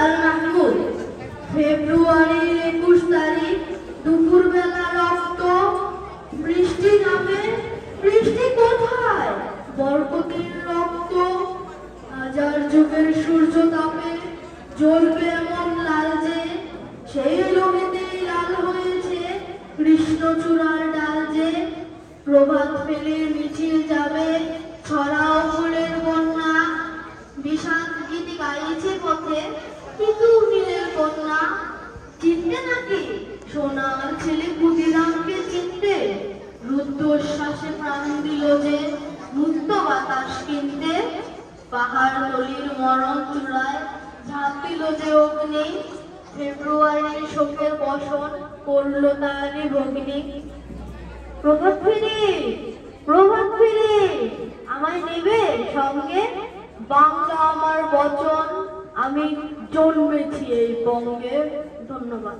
আল মাহমুদ একুশ তারিখ রক্ত, বৃষ্টি নামে। বৃষ্টি কোথায়? বরকতের রক্ত, হাজার যুগের সূর্য তাপে জ্বলবে এমন লাল যে, সেই জমিতেই লাল হয়েছে কৃষ্ণচূড়ার ডাল যে। প্রভাত পেলে মিছিল যাবে, ছড়া চিনতে নাকি? সোনার ছেলে ক্ষুদিরামকে চিনতে? রুদ্ধশ্বাসে প্রাণ দিল যে মুক্ত বাতাস কিনতে? পাহাড় তলির মরণ চূড়ায় ঝাঁপ দিল যে অগ্নি। ফেব্রুয়ারির শোকের বসন করল তারই ভগ্নি প্রভাত ফিরে প্রভাত ফিরে, আমায় নেবে সঙ্গে? বাংলা আমার বচন আমি জন্মেছি এই বঙ্গে। ধন্যবাদ।